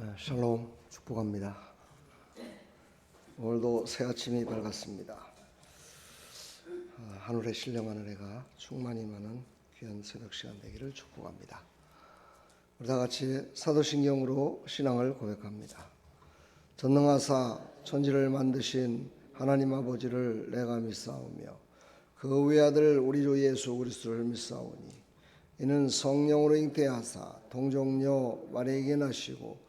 네, 샬롬 축복합니다. 오늘도 새 아침이 밝았습니다. 아, 하늘의 신령한 은혜가 충만히 많은 귀한 새벽 시간 되기를 축복합니다. 우리 다 같이 사도신경으로 신앙을 고백합니다. 전능하사 천지를 만드신 하나님 아버지를 내가 믿사오며 그 외아들 우리 주 예수 그리스도를 믿사오니 이는 성령으로 잉태하사 동정녀 마리에게 나시고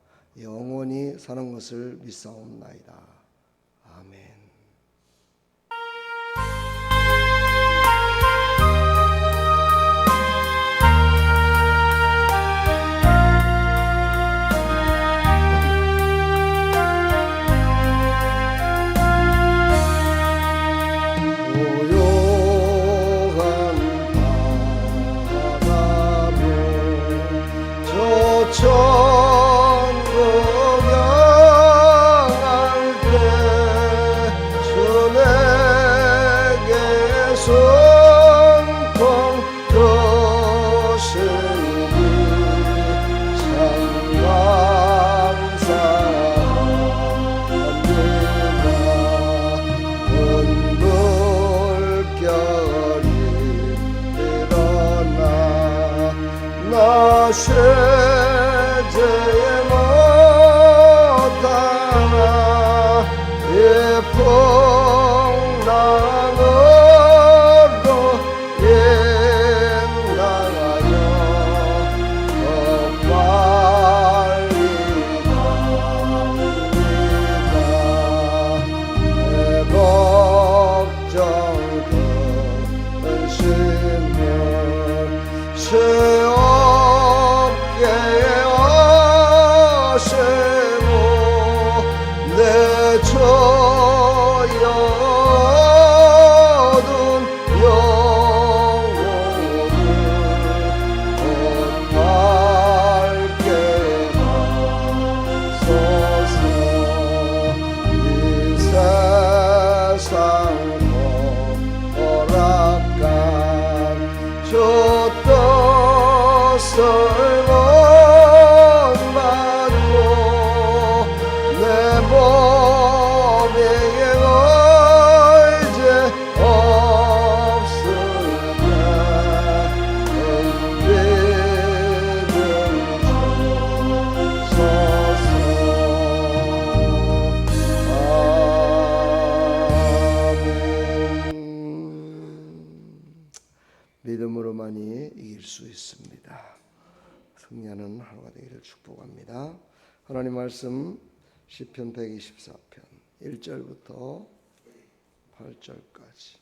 영원히 사는 것을 믿사옵나이다. 세 soul. 승리하는 하루가 되기를 축복합니다. 하나님 말씀 시편 124편 1절부터 8절까지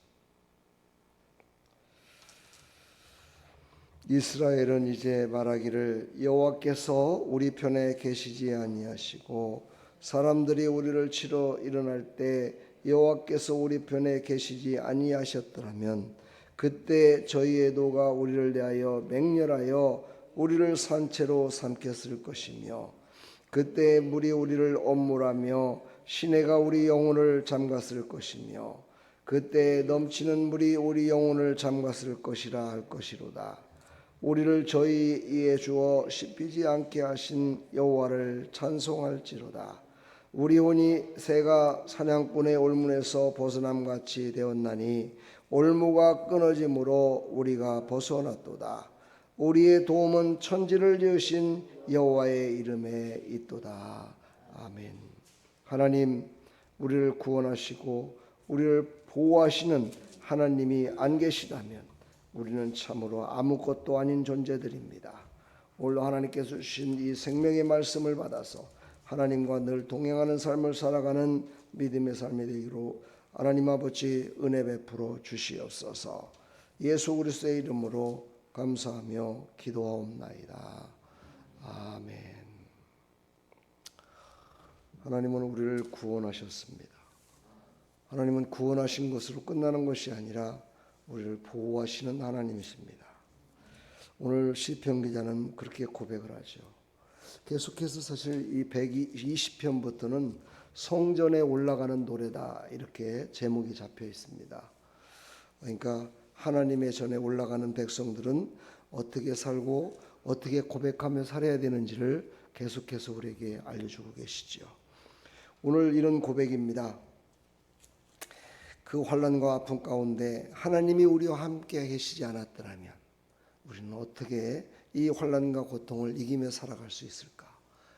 이스라엘은 이제 말하기를 여호와께서 우리 편에 계시지 아니하시고 사람들이 우리를 치러 일어날 때 여호와께서 우리 편에 계시지 아니하셨더라면 그때 저희의 도가 우리를 대하여 맹렬하여 우리를 산채로 삼켰을 것이며 그때 물이 우리를 엄물하며 시내가 우리 영혼을 잠갔을 것이며 그때 넘치는 물이 우리 영혼을 잠갔을 것이라 할 것이로다. 우리를 저희 이에 주어 씹히지 않게 하신 여호와를 찬송할지로다. 우리 혼이 새가 사냥꾼의 올문에서 벗어남 같이 되었나니 올무가 끊어짐으로 우리가 벗어났도다. 우리의 도움은 천지를 지으신 여호와의 이름에 있도다. 아멘. 하나님 우리를 구원하시고 우리를 보호하시는 하나님이 안 계시다면 우리는 참으로 아무것도 아닌 존재들입니다. 오늘 하나님께서 주신 이 생명의 말씀을 받아서 하나님과 늘 동행하는 삶을 살아가는 믿음의 삶이 되기로 하나님 아버지 은혜 베풀어 주시옵소서. 예수 그리스도의 이름으로 감사하며 기도하옵나이다. 아멘. 하나님은 우리를 구원하셨습니다. 하나님은 구원하신 것으로 끝나는 것이 아니라 우리를 보호하시는 하나님이십니다. 오늘 시편 기자는 그렇게 고백을 하죠. 계속해서 사실 이 120편부터는 성전에 올라가는 노래다 이렇게 제목이 잡혀 있습니다. 그러니까 하나님의 전에 올라가는 백성들은 어떻게 살고 어떻게 고백하며 살아야 되는지를 계속해서 우리에게 알려주고 계시죠. 오늘 이런 고백입니다. 그 환란과 아픔 가운데 하나님이 우리와 함께 계시지 않았더라면 우리는 어떻게 이 환란과 고통을 이기며 살아갈 수 있을까?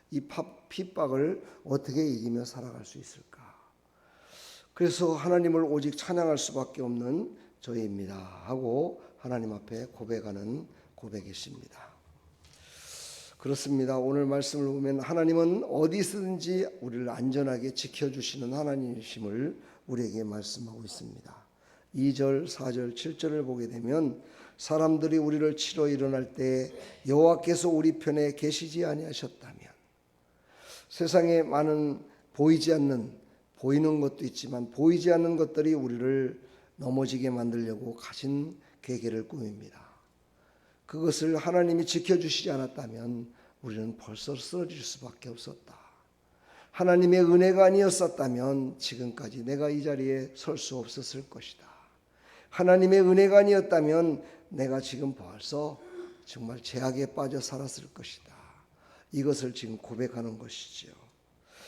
이 핍박을 어떻게 이기며 살아갈 수 있을까? 그래서 하나님을 오직 찬양할 수밖에 없는 저희입니다. 하고 하나님 앞에 고백하는 고백이십니다. 그렇습니다. 오늘 말씀을 보면 하나님은 어디서든지 우리를 안전하게 지켜주시는 하나님이심을 우리에게 말씀하고 있습니다. 2절, 4절, 7절을 보게 되면 사람들이 우리를 치러 일어날 때 여호와께서 우리 편에 계시지 아니하셨다면 세상에 많은 보이지 않는 보이는 것도 있지만 보이지 않는 것들이 우리를 넘어지게 만들려고 가진 계계를 꾸밉니다. 그것을 하나님이 지켜주시지 않았다면 우리는 벌써 쓰러질 수밖에 없었다. 하나님의 은혜가 아니었었다면 지금까지 내가 이 자리에 설 수 없었을 것이다. 하나님의 은혜가 아니었다면 내가 지금 벌써 정말 죄악에 빠져 살았을 것이다. 이것을 지금 고백하는 것이지요.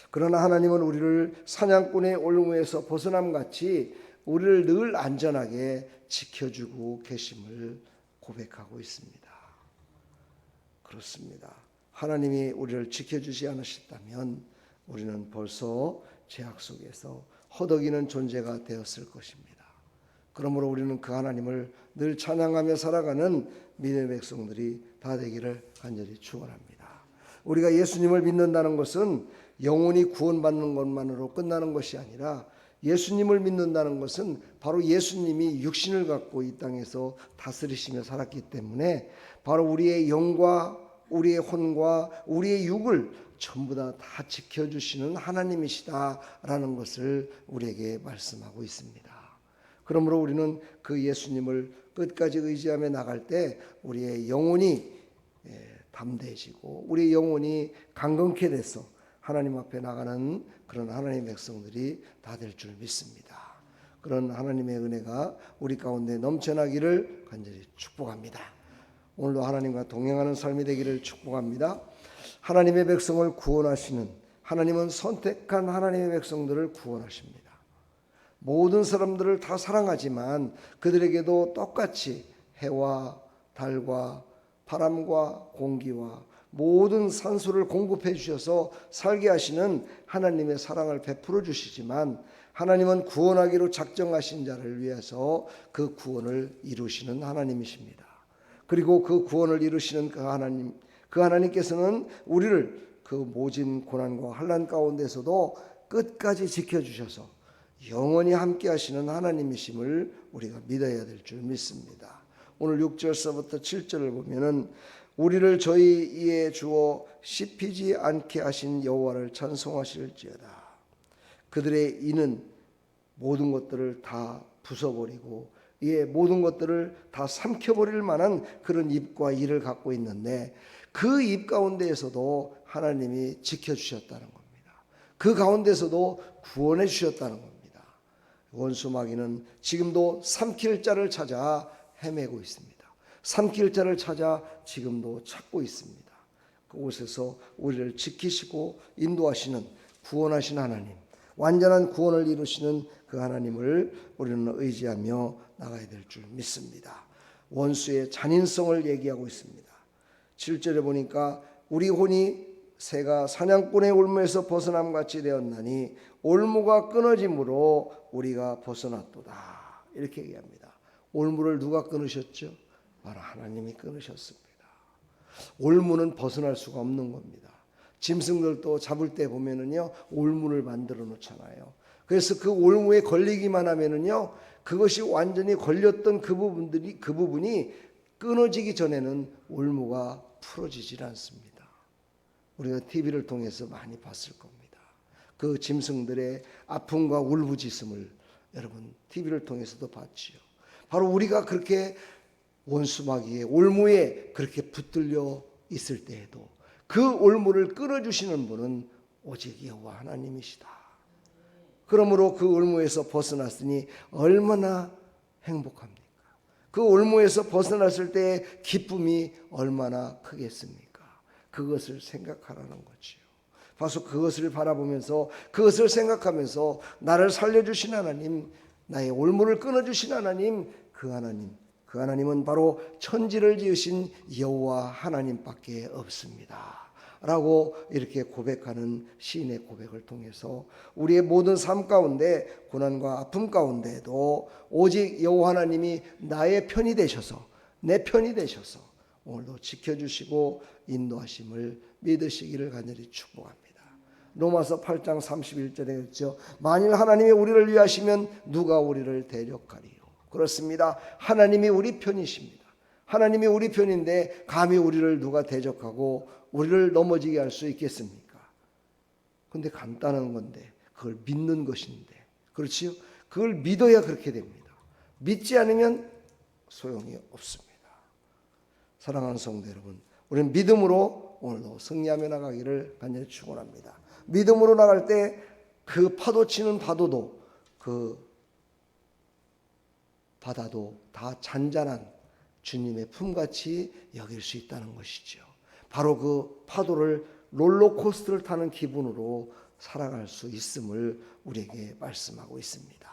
그러나 하나님은 우리를 사냥꾼의 올무에서 벗어남 같이 우리를 늘 안전하게 지켜주고 계심을 고백하고 있습니다. 그렇습니다. 하나님이 우리를 지켜주지 않으셨다면 우리는 벌써 죄악 속에서 허덕이는 존재가 되었을 것입니다. 그러므로 우리는 그 하나님을 늘 찬양하며 살아가는 믿음의 백성들이 다 되기를 간절히 축원합니다. 우리가 예수님을 믿는다는 것은 영혼이 구원받는 것만으로 끝나는 것이 아니라 예수님을 믿는다는 것은 바로 예수님이 육신을 갖고 이 땅에서 다스리시며 살았기 때문에 바로 우리의 영과 우리의 혼과 우리의 육을 전부 다 다 지켜주시는 하나님이시다라는 것을 우리에게 말씀하고 있습니다. 그러므로 우리는 그 예수님을 끝까지 의지하며 나갈 때 우리의 영혼이 예, 담대해지고 우리의 영혼이 강건케 돼서 하나님 앞에 나가는 그런 하나님의 백성들이 다 될 줄 믿습니다. 그런 하나님의 은혜가 우리 가운데 넘쳐나기를 간절히 축복합니다. 오늘도 하나님과 동행하는 삶이 되기를 축복합니다. 하나님의 백성을 구원하시는 하나님은 선택한 하나님의 백성들을 구원하십니다. 모든 사람들을 다 사랑하지만 그들에게도 똑같이 해와 달과 바람과 공기와 모든 산소를 공급해 주셔서 살게 하시는 하나님의 사랑을 베풀어 주시지만 하나님은 구원하기로 작정하신 자를 위해서 그 구원을 이루시는 하나님이십니다. 그리고 그 구원을 이루시는 그 하나님, 그 하나님께서는 우리를 그 모진 고난과 환란 가운데서도 끝까지 지켜주셔서 영원히 함께 하시는 하나님이심을 우리가 믿어야 될 줄 믿습니다. 오늘 6절서부터 7절을 보면은 우리를 저희 이에 주어 씹히지 않게 하신 여호와를 찬송하실지어다. 그들의 이는 모든 것들을 다 부숴버리고 이에 모든 것들을 다 삼켜버릴 만한 그런 입과 이를 갖고 있는데 그 입 가운데에서도 하나님이 지켜주셨다는 겁니다. 그 가운데서도 구원해 주셨다는 겁니다. 원수 마귀는 지금도 삼킬 자를 찾아 헤매고 있습니다. 삼킬 자를 찾아 지금도 찾고 있습니다. 그곳에서 우리를 지키시고 인도하시는 구원하신 하나님, 완전한 구원을 이루시는 그 하나님을 우리는 의지하며 나가야 될 줄 믿습니다. 원수의 잔인성을 얘기하고 있습니다. 7절에 보니까 우리 혼이 새가 사냥꾼의 올무에서 벗어남 같이 되었나니 올무가 끊어짐으로 우리가 벗어났도다. 이렇게 얘기합니다. 올무를 누가 끊으셨죠? 바로 하나님이 끊으셨습니다. 올무는 벗어날 수가 없는 겁니다. 짐승들도 잡을 때 보면은요 올무를 만들어 놓잖아요. 그래서 그 올무에 걸리기만 하면은요 그것이 완전히 걸렸던 그 부분들이 그 부분이 끊어지기 전에는 올무가 풀어지질 않습니다. 우리가 TV를 통해서 많이 봤을 겁니다. 그 짐승들의 아픔과 울부짖음을 여러분 TV를 통해서도 봤지요. 바로 우리가 그렇게 원수마귀의 올무에 그렇게 붙들려 있을 때에도 그 올무를 끊어주시는 분은 오직 여호와 하나님이시다. 그러므로 그 올무에서 벗어났으니 얼마나 행복합니까? 그 올무에서 벗어났을 때의 기쁨이 얼마나 크겠습니까? 그것을 생각하라는 거지요. 바로 그것을 바라보면서 그것을 생각하면서 나를 살려주신 하나님, 나의 올무를 끊어주신 하나님, 그 하나님, 그 하나님은 바로 천지를 지으신 여호와 하나님밖에 없습니다. 라고 이렇게 고백하는 시인의 고백을 통해서 우리의 모든 삶 가운데 고난과 아픔 가운데도 오직 여호와 하나님이 나의 편이 되셔서 내 편이 되셔서 오늘도 지켜주시고 인도하심을 믿으시기를 간절히 축복합니다. 로마서 8장 31절에 그랬죠. 만일 하나님이 우리를 위하시면 누가 우리를 대적하리요. 그렇습니다. 하나님이 우리 편이십니다. 하나님이 우리 편인데 감히 우리를 누가 대적하고 우리를 넘어지게 할 수 있겠습니까? 근데 간단한 건데 그걸 믿는 것인데 그렇지요? 그걸 믿어야 그렇게 됩니다. 믿지 않으면 소용이 없습니다. 사랑하는 성도 여러분, 우리는 믿음으로 오늘도 승리하며 나가기를 간절히 축원합니다. 믿음으로 나갈 때 그 파도 치는 파도도 그 바다도 다 잔잔한 주님의 품같이 여길 수 있다는 것이죠. 바로 그 파도를 롤러코스터를 타는 기분으로 살아갈 수 있음을 우리에게 말씀하고 있습니다.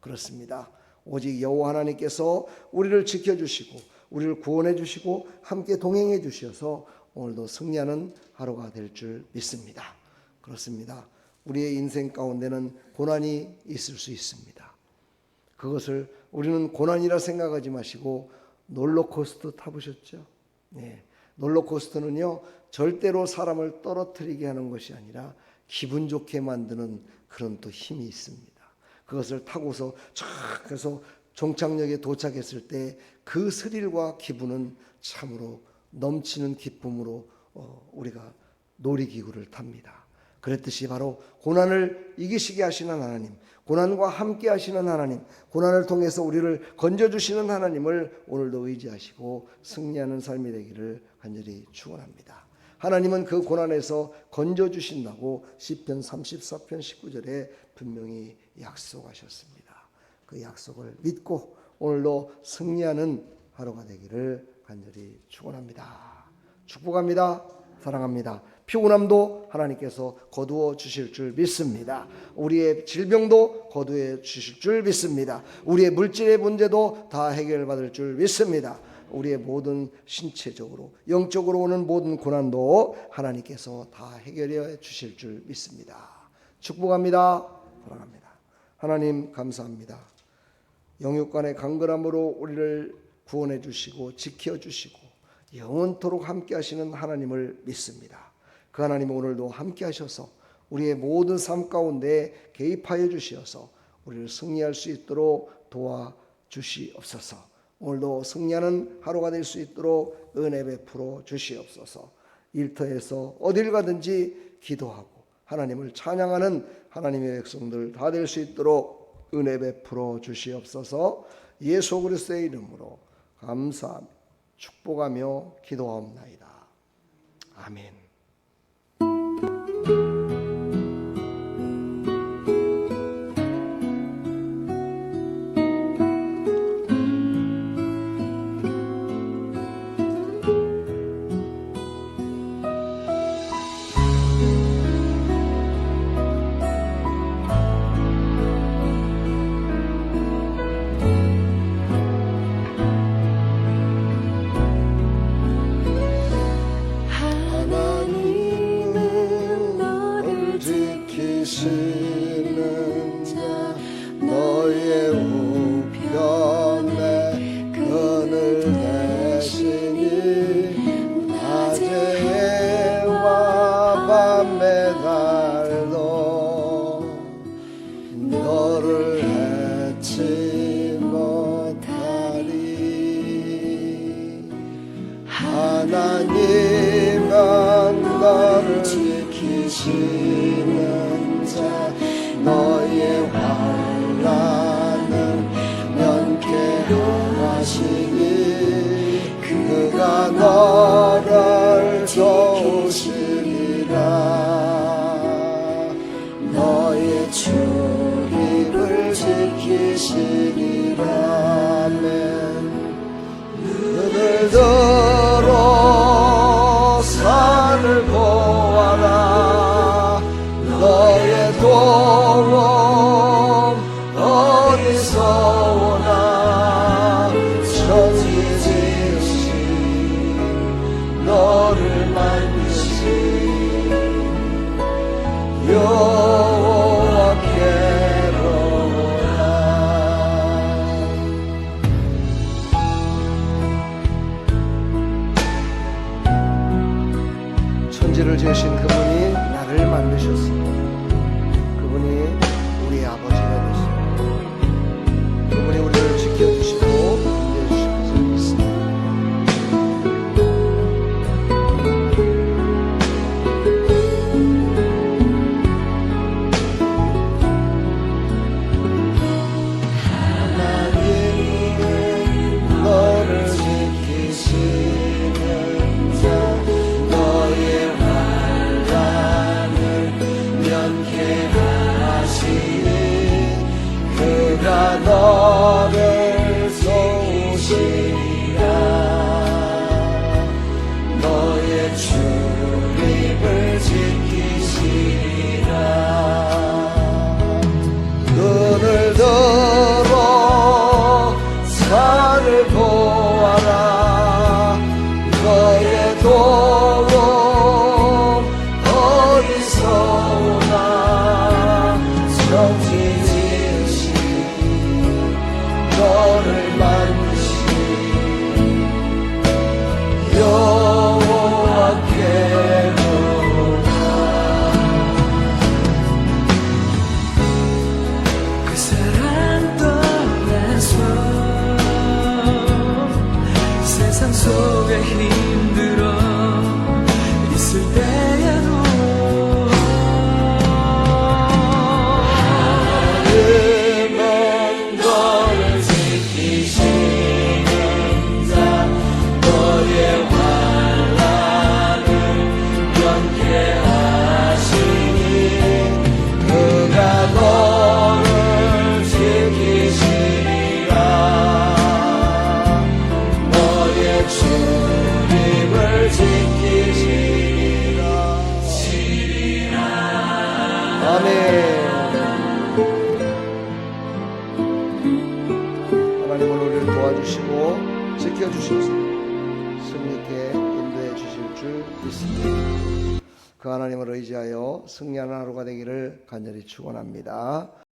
그렇습니다. 오직 여호와 하나님께서 우리를 지켜 주시고 우리를 구원해 주시고 함께 동행해 주셔서 오늘도 승리하는 하루가 될 줄 믿습니다. 그렇습니다. 우리의 인생 가운데는 고난이 있을 수 있습니다. 그것을 우리는 고난이라 생각하지 마시고 롤러코스터 타보셨죠? 네. 롤러코스터는요, 절대로 사람을 떨어뜨리게 하는 것이 아니라 기분 좋게 만드는 그런 또 힘이 있습니다. 그것을 타고서 쫙 해서 종착역에 도착했을 때 그 스릴과 기분은 참으로 넘치는 기쁨으로 어, 우리가 놀이기구를 탑니다. 그랬듯이 바로 고난을 이기시게 하시는 하나님, 고난과 함께 하시는 하나님, 고난을 통해서 우리를 건져주시는 하나님을 오늘도 의지하시고 승리하는 삶이 되기를 간절히 축원합니다. 하나님은 그 고난에서 건져주신다고 시편 34편 19절에 분명히 약속하셨습니다. 그 약속을 믿고 오늘도 승리하는 하루가 되기를 간절히 축원합니다. 축복합니다. 사랑합니다. 피곤함도 하나님께서 거두어 주실 줄 믿습니다. 우리의 질병도 거두어 주실 줄 믿습니다. 우리의 물질의 문제도 다 해결받을 줄 믿습니다. 우리의 모든 신체적으로 영적으로 오는 모든 고난도 하나님께서 다 해결해 주실 줄 믿습니다. 축복합니다. 사랑합니다. 하나님 감사합니다. 영육간의 강건함으로 우리를 구원해 주시고 지켜 주시고 영원토록 함께 하시는 하나님을 믿습니다. 그 하나님 오늘도 함께 하셔서 우리의 모든 삶 가운데 개입하여 주시어서 우리를 승리할 수 있도록 도와 주시옵소서. 오늘도 승리하는 하루가 될 수 있도록 은혜 베풀어 주시옵소서. 일터에서 어딜 가든지 기도하고 하나님을 찬양하는 하나님의 백성들 다 될 수 있도록 은혜 베풀어 주시옵소서. 예수 그리스도의 이름으로 감사하며 축복하며 기도하옵나이다. 아멘. 하나님은 너를 지키시는 자 Father. 의지하여 승리하는 하루가 되기를 간절히 축원합니다.